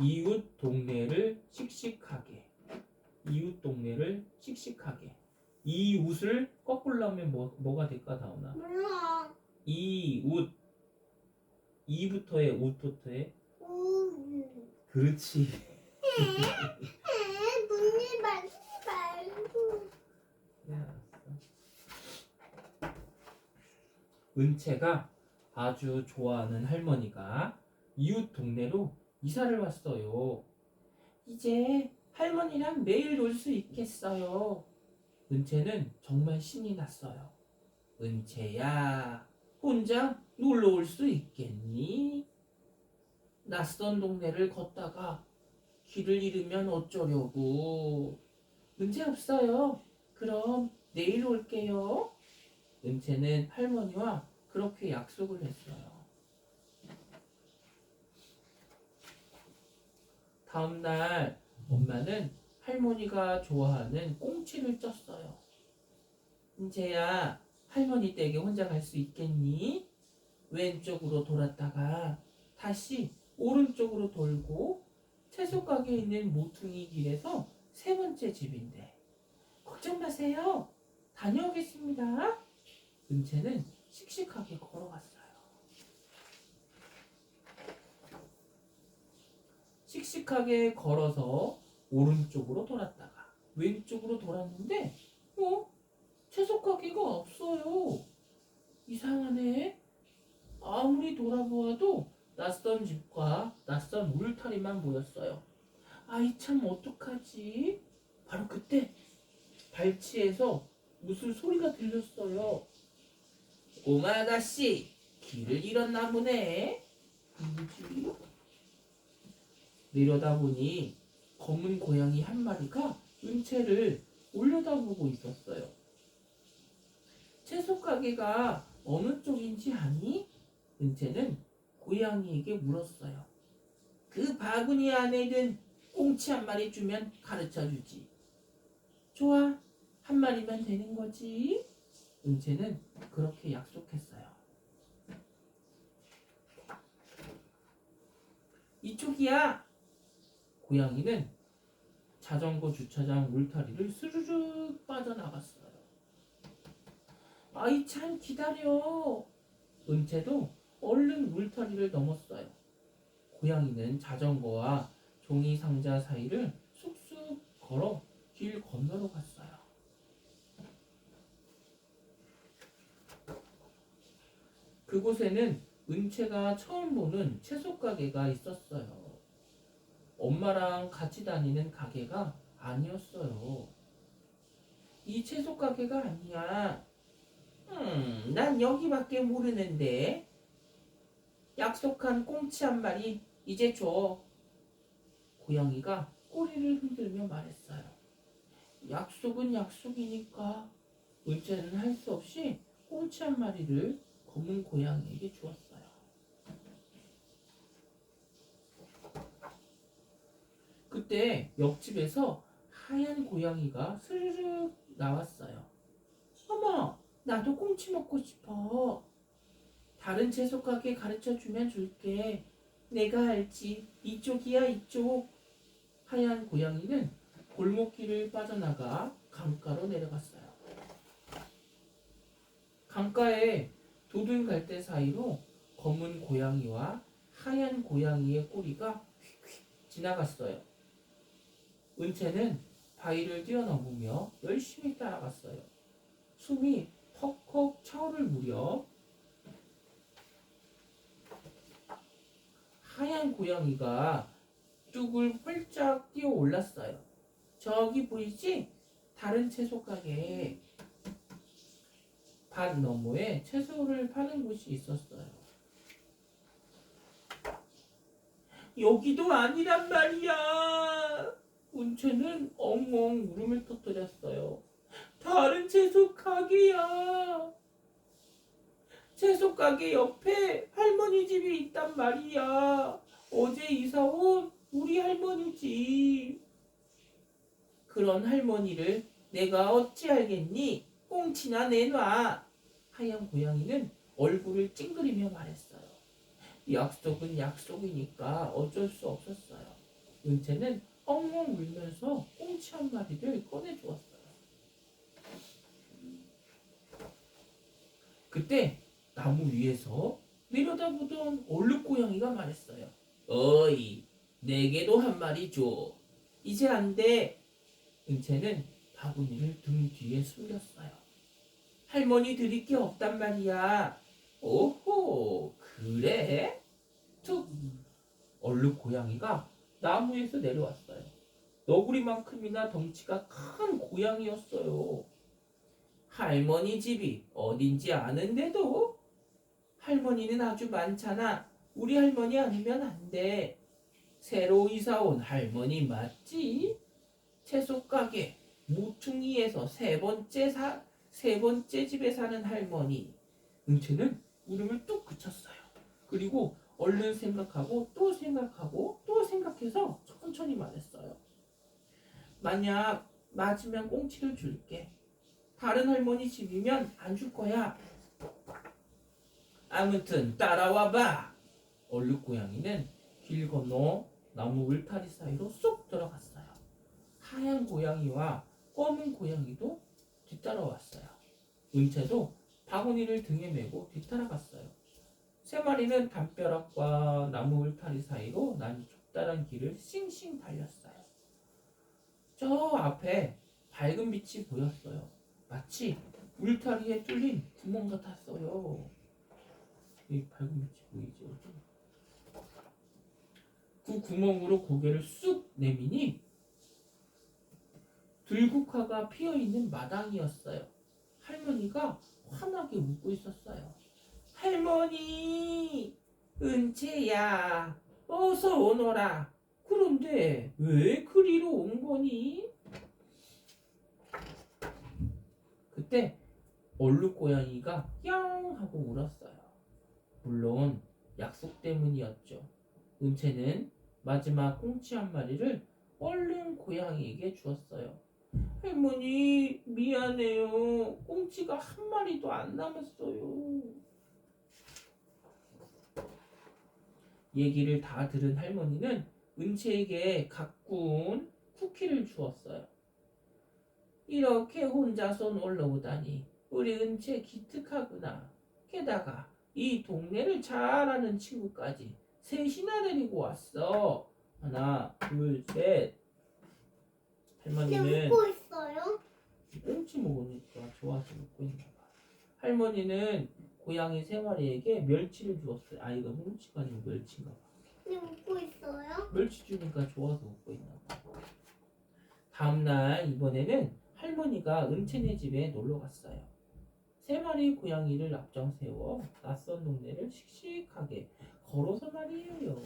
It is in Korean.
이웃 동네를 씩씩하게. 이웃 동네를 씩씩하게. 이웃을 거꾸로 하면 뭐, 뭐가 될까 다오나? 몰라. 이웃. 이부터의 웃부터의 우. 그렇지. 에, 문이 말지 말고. 네, 알았어. 은채가 아주 좋아하는 할머니가 이웃 동네로 이사를 왔어요. 이제 할머니랑 매일 놀 수 있겠어요. 은채는 정말 신이 났어요. 은채야, 혼자 놀러 올 수 있겠니? 낯선 동네를 걷다가 길을 잃으면 어쩌려고. 문제 없어요. 그럼 내일 올게요. 은채는 할머니와 그렇게 약속을 했어요. 다음 날 엄마는 할머니가 좋아하는 꽁치를 쪘어요. 은채야, 할머니 댁에 혼자 갈 수 있겠니? 왼쪽으로 돌았다가 다시 오른쪽으로 돌고 채소 가게에 있는 모퉁이 길에서 세 번째 집인데 걱정 마세요. 다녀오겠습니다. 은채는 씩씩하게 걸어갔어요. 씩씩하게 걸어서 오른쪽으로 돌았다가 왼쪽으로 돌았는데 어? 채소 가게가 없어요. 이상하네. 아무리 돌아보아도 낯선 집과 낯선 울타리만 보였어요. 아이 참 어떡하지? 바로 그때 발치에서 무슨 소리가 들렸어요. 꼬마 아가씨, 길을 잃었나 보네. 누구지? 내려다보니 검은 고양이 한 마리가 은채를 올려다보고 있었어요. 채소 가게가 어느 쪽인지 아니? 은채는 고양이에게 물었어요. 그 바구니 안에 든 꽁치 한 마리 주면 가르쳐 주지. 좋아. 한 마리면 되는 거지. 은채는 그렇게 약속했어요. 이쪽이야. 고양이는 자전거 주차장 울타리를 스르륵 빠져나갔어요. 아이 참 기다려. 은채도 얼른 울타리를 넘었어요. 고양이는 자전거와 종이 상자 사이를 쑥쑥 걸어 길 건너러 갔어요. 그곳에는 은채가 처음 보는 채소 가게가 있었어요. 엄마랑 같이 다니는 가게가 아니었어요. 이 채소 가게가 아니야. 음, 난 여기밖에 모르는데. 약속한 꽁치 한 마리 이제 줘. 고양이가 꼬리를 흔들며 말했어요. 약속은 약속이니까 은채는 할 수 없이 꽁치 한 마리를 검은 고양이에게 주었어요. 그때 옆집에서 하얀 고양이가 스르륵 나왔어요. 어머, 나도 꽁치 먹고 싶어. 다른 채소 가게 가르쳐 주면 줄게. 내가 알지. 이쪽이야, 이쪽. 하얀 고양이는 골목길을 빠져나가 강가로 내려갔어요. 강가에 도둔 갈대 사이로 검은 고양이와 하얀 고양이의 꼬리가 휙휙 지나갔어요. 은채는 바위를 뛰어넘으며 열심히 따라갔어요. 숨이 퍽퍽 차오를 무렵 하얀 고양이가 뚝을 활짝 뛰어 올랐어요. 저기 보이지? 다른 채소 가게에 밭 너머에 채소를 파는 곳이 있었어요. 여기도 아니란 말이야. 운채는 엉엉 울음을 터뜨렸어요. 다른 채소 가게야. 채소 가게 옆에 할머니 집이 있단 말이야. 어제 이사 온 우리 할머니지. 그런 할머니를 내가 어찌 알겠니? 꽁치나 내놔. 하얀 고양이는 얼굴을 찡그리며 말했어요. 약속은 약속이니까 어쩔 수 없었어요. 은채는 엉엉 울면서 꽁치 한 마리를 꺼내주었어요. 그때 나무 위에서 내려다보던 얼룩고양이가 말했어요. 어이, 내게도 한 마리 줘. 이제 안 돼. 은채는 바구니를 등 뒤에 숨겼어요. 할머니 드릴 게 없단 말이야. 오호, 그래? 툭! 얼룩 고양이가 나무에서 내려왔어요. 너구리만큼이나 덩치가 큰 고양이였어요. 할머니 집이 어딘지 아는데도? 할머니는 아주 많잖아. 우리 할머니 아니면 안 돼. 새로 이사 온 할머니 맞지? 채소 가게 모퉁이에서 세 번째 사, 세 번째 집에 사는 할머니. 은채는 울음을 뚝 그쳤어요. 그리고 얼른 생각하고 또 생각하고 또 생각해서 천천히 말했어요. 만약 맞으면 꽁치를 줄게. 다른 할머니 집이면 안 줄 거야. 아무튼 따라와 봐. 얼룩 고양이는 길 건너 나무 울타리 사이로 쏙 들어갔어요. 하얀 고양이와 검은 고양이도 뒤따라왔어요. 은채도 바구니를 등에 메고 뒤따라갔어요. 세 마리는 담벼락과 나무 울타리 사이로 난 좁다란 길을 싱싱 달렸어요. 저 앞에 밝은 빛이 보였어요. 마치 울타리에 뚫린 구멍 같았어요. 이 밝은 빛이? 어디? 그 구멍으로 고개를 쑥 내미니 들국화가 피어 있는 마당이었어요. 할머니가 환하게 웃고 있었어요. 할머니, 은채야, 어서 오너라. 그런데 왜 그리로 온 거니? 그때 얼룩 고양이가 양 하고 울었어요. 물론 약속 때문이었죠. 은채는 마지막 꽁치 한 마리를 얼른 고양이에게 주었어요. 할머니 미안해요. 꽁치가 한 마리도 안 남았어요. 얘기를 다 들은 할머니는 은채에게 가꾼 쿠키를 주었어요. 이렇게 혼자서 놀러 오다니 우리 은채 기특하구나. 게다가 이 동네를 잘 아는 친구까지 셋이나 데리고 왔어. 하나, 둘, 셋. 할머니는 웃고 있어요? 꽁치 먹으니까 좋아서 먹고 있나 봐. 할머니는 고양이 세 마리에게 멸치를 주었어요. 아 이거 꽁치가 아니고 멸치인가 봐. 근데 웃고 있어요? 멸치 주니까 좋아서 먹고 있나 봐. 다음날 이번에는 할머니가 은채네 집에 놀러 갔어요. 세 마리 고양이를 앞장 세워 낯선 동네를 씩씩하게 걸어서 말이에요.